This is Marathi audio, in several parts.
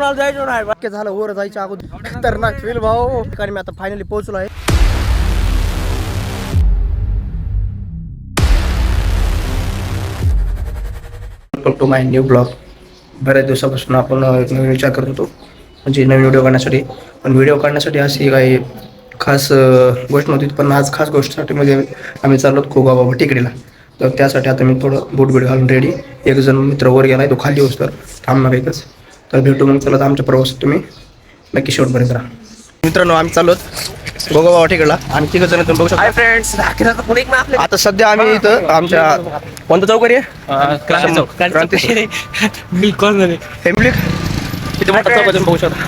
शक्य झालं वर जायच्या अगोदर. खतरनाक फील भाऊ. ठिकाणी मी आता फायनली पोहोचलो आहे. Welcome to my new blog बऱ्याच दिवसापासून आपण एक नवीन विचार करत होतो. म्हणजे नवीन व्हिडिओ काढण्यासाठी पण व्हिडिओ काढण्यासाठी अशी काही खास अं, गोष्ट नव्हती. पण आज खास गोष्टीसाठी म्हणजे आम्ही चाललो खोगा बाबा टिकडीला. तर त्यासाठी आता मी थोडं बूट बीट घालून रेडी एक जण मित्र वर गेलाय तो खाली होस तर थांबणार एकच तर भेटू मग. चला आमच्या प्रवासात तुम्ही नक्की शेवटपर्यंत राहा. मित्रांनो आम्ही चाललो गोगा बाबा टिकडला आणि तिघ जण तुम्ही बघू शकता. फ्रेंड्स आता सध्या आम्ही इथं आमच्या कोणतं चौकरी आहे? क्रांती चौक. क्रांती फॅमिली मोठा आहे तुम्ही बघू शकता.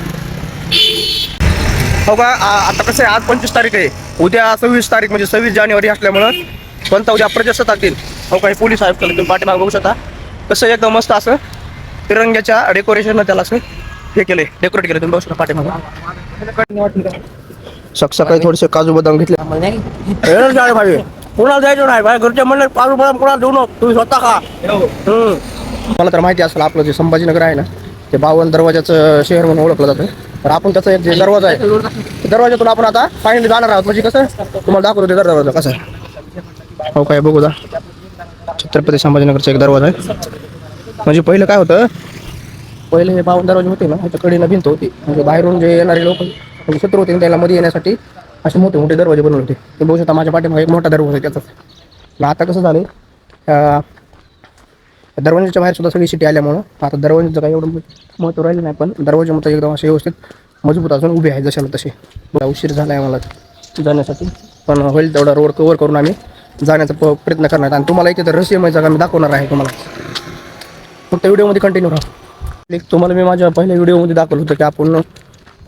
हो का? आता कसं आहे आज पंचवीस तारीख आहे. उद्या सव्वीस तारीख म्हणजे सव्वीस जानेवारी असल्यामुळं कोणता उद्या प्रजासत्ताक दिन. हो काही पोलीस चालले तुम्ही पाठीमागे बघू शकता. कसं एकदम मस्त असं. तिरंग्याच्या डेकोरेशन त्याला असं हे केले डेकोरेट केले तुम्ही बघू शकता पाठीमागे. सक सकाळी थोडेसे काजू बदाम घेतले. भाई कुणाला द्यायचं नाही? भाई घरच्या म्हणलं काजू बदाम कुणाला देऊ नको? तुम्ही स्वतः खा. हम्म. मला तर माहिती असेल आपलं जे संभाजीनगर आहे ना ते बावन दरवाजाचं शहर म्हणून ओळखलं जातं. तर आपण त्याचा एक जे दरवाजा आहे दरवाजातून आपण आता फायनली जाणार आहोत. म्हणजे कसं तुम्हाला दाखवतो ते दरवाजा कसं आहे. हो काय बघू दा छत्रपती संभाजीनगरचा एक दरवाजा आहे. म्हणजे पहिलं काय होतं? पहिले हे बावन दरवाजे होते ना ह्याच्या कडेला भिंत होती. म्हणजे बाहेरून जे येणारे लोक म्हणजे शत्रू होते त्याला मध्ये येण्यासाठी असे मोठे मोठे दरवाजे बनवले होते. ते बघू शकता माझ्या पाठीमागे एक मोठा दरवाजा आहे त्याचाच. आता कसं झालं दरवाजाच्या बाहेर सुद्धा सगळी सिटी आल्यामुळं आता दरवाजाचं काही एवढं महत्त्व राहिलं नाही पण दरवाजे एकदम असे व्यवस्थित मजबूत असून उभे आहे जशाला तसे. बघा उशीर झाला आहे मला जाण्यासाठी. पण होईल तेवढा रोड कवर करून आम्ही जाण्याचा प प्रयत्न करणार. आणि तुम्हाला इथे तर रहस्यमय जागा मी दाखवणार आहे तुम्हाला. फक्त व्हिडिओमध्ये कंटिन्यू राहा. एक तुम्हाला मी माझ्या पहिल्या व्हिडिओमध्ये दाखवलं होतं की आपण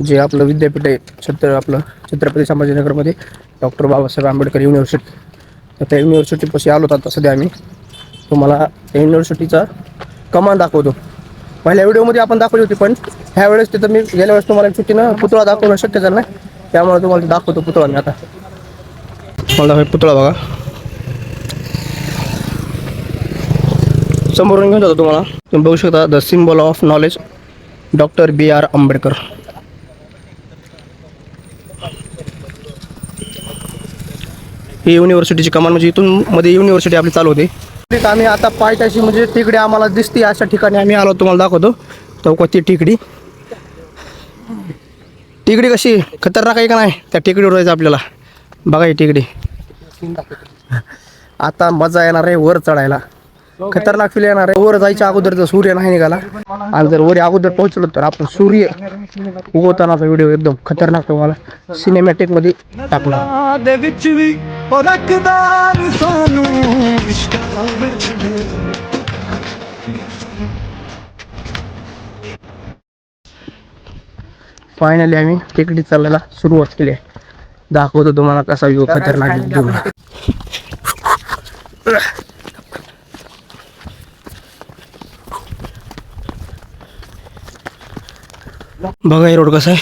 जे आपलं विद्यापीठ आहे छत्र आपलं छत्रपती संभाजीनगरमध्ये डॉक्टर बाबासाहेब आंबेडकर युनिव्हर्सिटी तर त्या युनिव्हर्सिटीपाशी आलो होता सध्या आम्ही. तुम्हाला त्या युनिव्हर्सिटीचा कमान दाखवतो. पहिल्या व्हिडिओमध्ये आपण दाखवली होती पण ह्या वेळेस तिथं मी गेल्या वेळेस तुम्हाला सुट्टीनं पुतळा दाखवणं शक्य झालं नाही. त्यामुळे तुम्हाला दाखवतो पुतळा मी आता. मला पुतळा बघा. समोरून घेऊन जातो तुम्हाला. तुम्ही बघू शकता the symbol of knowledge doctor B R Ambedkar. ही युनिव्हर्सिटीची कमान म्हणजे इथून मध्ये युनिव्हर्सिटी आपली चालू होते. आम्ही आता पायथ्याशी म्हणजे टिकडी आम्हाला दिसते अशा ठिकाणी आम्ही आलो तुम्हाला दाखवतो. चौकती ती टिकडी. टिकडी कशी? खतरनाक आहे का नाही? त्या टिकडीवर जायचं आपल्याला. बघा ही टेकडी. आता मजा येणार आहे वर चढायला. हो, खतरनाक फील येणार आहे. वर जायच्या अगोदर जर सूर्य नाही निघाला आणि जर वर अगोदर पोहोचलो तर आपण सूर्य उगवतानाचा व्हिडिओ एकदम खतरनाक तुम्हाला. सिनेमॅटिकमध्ये टाकला फायनली आम्ही टेकडी चालायला सुरुवात केली आहे. दाखवतो तुम्हाला कसा व्ह्यू खतरनाक बघा हे रोड कसा आहे.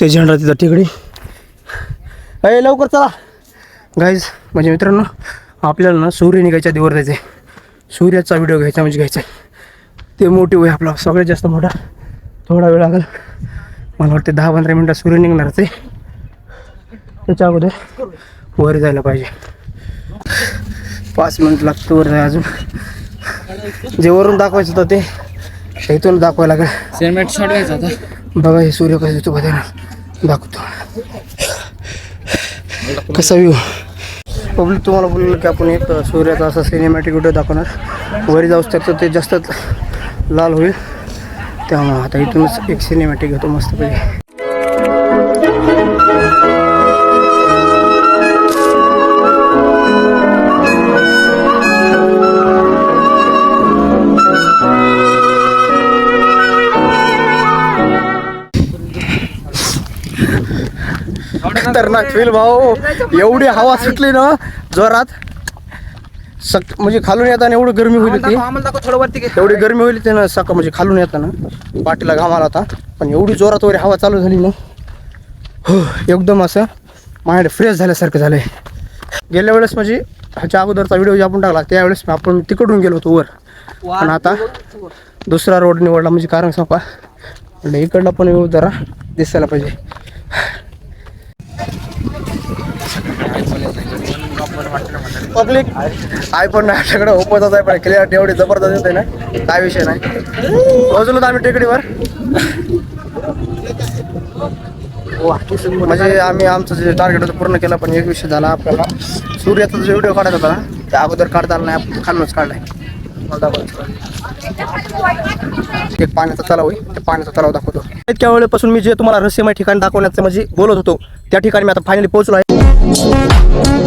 ते झेंडा तिथं तिकडे अय लवकर चला. गाईज म्हणजे मित्रांनो आपल्याला ना सूर्य निघायच्या दिवर जायचं आहे सूर्याचा व्हिडिओ घ्यायचा म्हणजे घ्यायचा आहे ते मोठी होय आपला सगळ्यात जास्त मोठा. थोडा वेळ लागेल. मला वाटते दहा पंधरा मिनटात सूर्य निघणार ते त्याच्या अगोदर वर जायला पाहिजे. पाच मिनिट लागतं वर जाय अजून. जे वरून दाखवायचं होतं ते इथून दाखवायला लागेल. सिमेंट शॉट घ्यायचा होता. बघा हे सूर्य कसं येतो बघा दाखवतो. कसा व्ह्यू पब्लिक तुम्हाला बोललं की आपण एक सूर्याचा असा सिनेमॅटिक व्हिडिओ दाखवणार. वरी जाऊच तर ते जास्त लाल होईल. त्यामुळं आता इथूनच एक सिनेमॅटिक घेतो मस्तपैकी. खतरनाक फील भाऊ. एवढी हवा सुटली ना जोरात. सक म्हणजे खालून येताना एवढी गरमी होईल ती. आम्हाला दाखव थोडं वरती घे. एवढी गरमी होईल ते ना सकाळ म्हणजे खालून येताना. पाठीला घाम आला होता पण एवढी जोरात वगैरे हवा चालू झाली ना. हो एकदम असं माइंड फ्रेश झाल्यासारखं झालंय. गेल्या वेळेस म्हणजे ह्याच्या अगोदरचा व्हिडिओ जे आपण टाकला त्यावेळेस आपण तिकडून गेलो होतो वर. पण आता दुसरा रोड निवडला म्हणजे कारण सांगा म्हटलं इकडला पण येऊ जरा दिसायला पाहिजे. पब्लिक? आयफोन नाही आपल्याकडे ओपोचाच आहे पण क्लिअर एवढी जबरदस्त येते ना. काय विषय नाही. पोहोचलो तर आम्ही टेकडीवर. म्हणजे आम्ही आमचं जे टार्गेट होतं पूर्ण केलं पण एक विषय झाला आपल्याला. सूर्याचा जो व्हिडिओ काढायचा होता ना त्या अगोदर काढता आला नाही आपण खालूनच काढलाय. एक पाण्याचा तलाव आहे त्या पाण्याचा तलाव दाखवतो. इतक्या वेळेपासून मी जे तुम्हाला रहस्यमय ठिकाण दाखवण्याचं म्हणजे बोलत होतो त्या ठिकाणी मी आता फायनली पोहोचलो आहे.